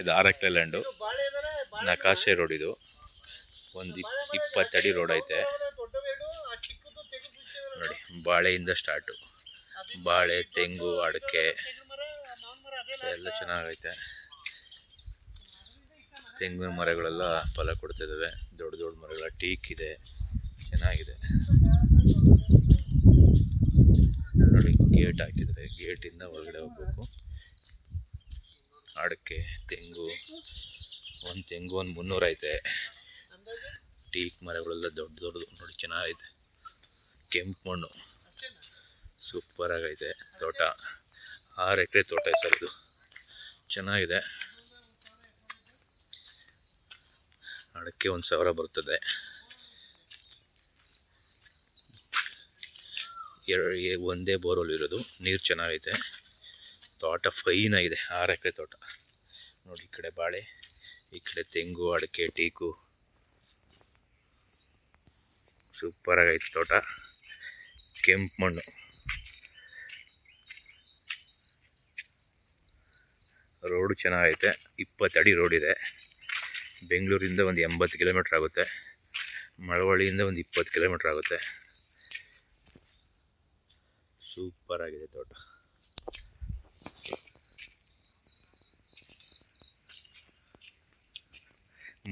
ಇದು ಆರಕ್ಲೆ land ನಕಾಶೆ road ಇದು. ಒಂದು ಇಪ್ಪತ್ತಡಿ ರೋಡ್ ಐತೆ. ನೋಡಿ, ಬಾಳೆಯಿಂದ ಸ್ಟಾರ್ಟು. ಬಾಳೆ, ತೆಂಗು, ಅಡಿಕೆ, ಎಲ್ಲ ಚೆನ್ನಾಗೈತೆ. ತೆಂಗಿನ ಮರಗಳೆಲ್ಲ ಫಲ ಕೊಡ್ತಿದ್ದಾವೆ ದೊಡ್ಡ ದೊಡ್ಡ ಮರಗಳ ಟೀಕ್ ಇದೆ. ಚೆನ್ನಾಗಿದೆ. ನೋಡಿ, ಗೇಟ್ ಹಾಕಿದರೆ ಗೇಟಿಂದ ಒಳಗಡೆ ಹೋಗ್ಬೇಕು. ಅಡಿಕೆ, ತೆಂಗು, ಒಂದು ತೆಂಗು ಒಂದು ಮುನ್ನೂರು ಐತೆ. ಟೀಕ್ ಮರಗಳೆಲ್ಲ ದೊಡ್ಡ ದೊಡ್ಡದು ನೋಡಿ, ಚೆನ್ನಾಗೈತೆ. ಕೆಂಪು ಮಣ್ಣು. ಸೂಪರಾಗೈತೆ ತೋಟ. ಆರು ಎಕರೆ ತೋಟ ಸರ್ ಇದು. ಚೆನ್ನಾಗಿದೆ. ಅಡಕ್ಕೆ ಒಂದು ಸಾವಿರ ಬರ್ತದೆ. ಎರಡು ಒಂದೇ ಬೋರ್ವೆಲ್ ಇರೋದು. ನೀರು ಚೆನ್ನಾಗೈತೆ. ತೋಟ ಫೈನ್ ಆಗಿದೆ, ಆರು ಎಕರೆ ತೋಟ. ನೋಡಿ ಈ ಕಡೆ ಬಾಳೆ, ಈ ಕಡೆ ತೆಂಗು, ಅಡಿಕೆ, ಟೀಕು. ಸೂಪರ್ ಆಗೈತೆ ತೋಟ. ಕೆಂಪು ಮಣ್ಣು. ರೋಡು ಚೆನ್ನಾಗೈತೆ, ಇಪ್ಪತ್ತು ಅಡಿ ರೋಡ್ ಇದೆ. ಬೆಂಗಳೂರಿಂದ ಒಂದು ಎಂಬತ್ತು ಕಿಲೋಮೀಟ್ರ್ ಆಗುತ್ತೆ. ಮಳವಳ್ಳಿಯಿಂದ ಒಂದು ಇಪ್ಪತ್ತು ಕಿಲೋಮೀಟ್ರ್ ಆಗುತ್ತೆ. ಸೂಪರ್ ಆಗಿದೆ ತೋಟ.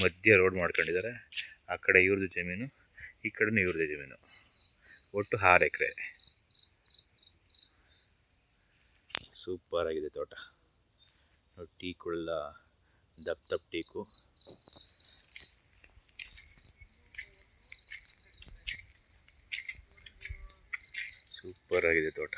ಮಧ್ಯ ರೋಡ್ ಮಾಡ್ಕೊಂಡಿದ್ದಾರೆ. ಆ ಕಡೆ ಇವ್ರದ್ದು ಜಮೀನು, ಈ ಕಡೆನೂ ಇವ್ರದ್ದು ಜಮೀನು. ಒಟ್ಟು ಆರು ಎಕರೆ. ಸೂಪರಾಗಿದೆ ತೋಟ. ಟೀಕುಳ್ಳ ದಪ್ ದಪ್ ಟೀಕು. ಸೂಪರಾಗಿದೆ ತೋಟ.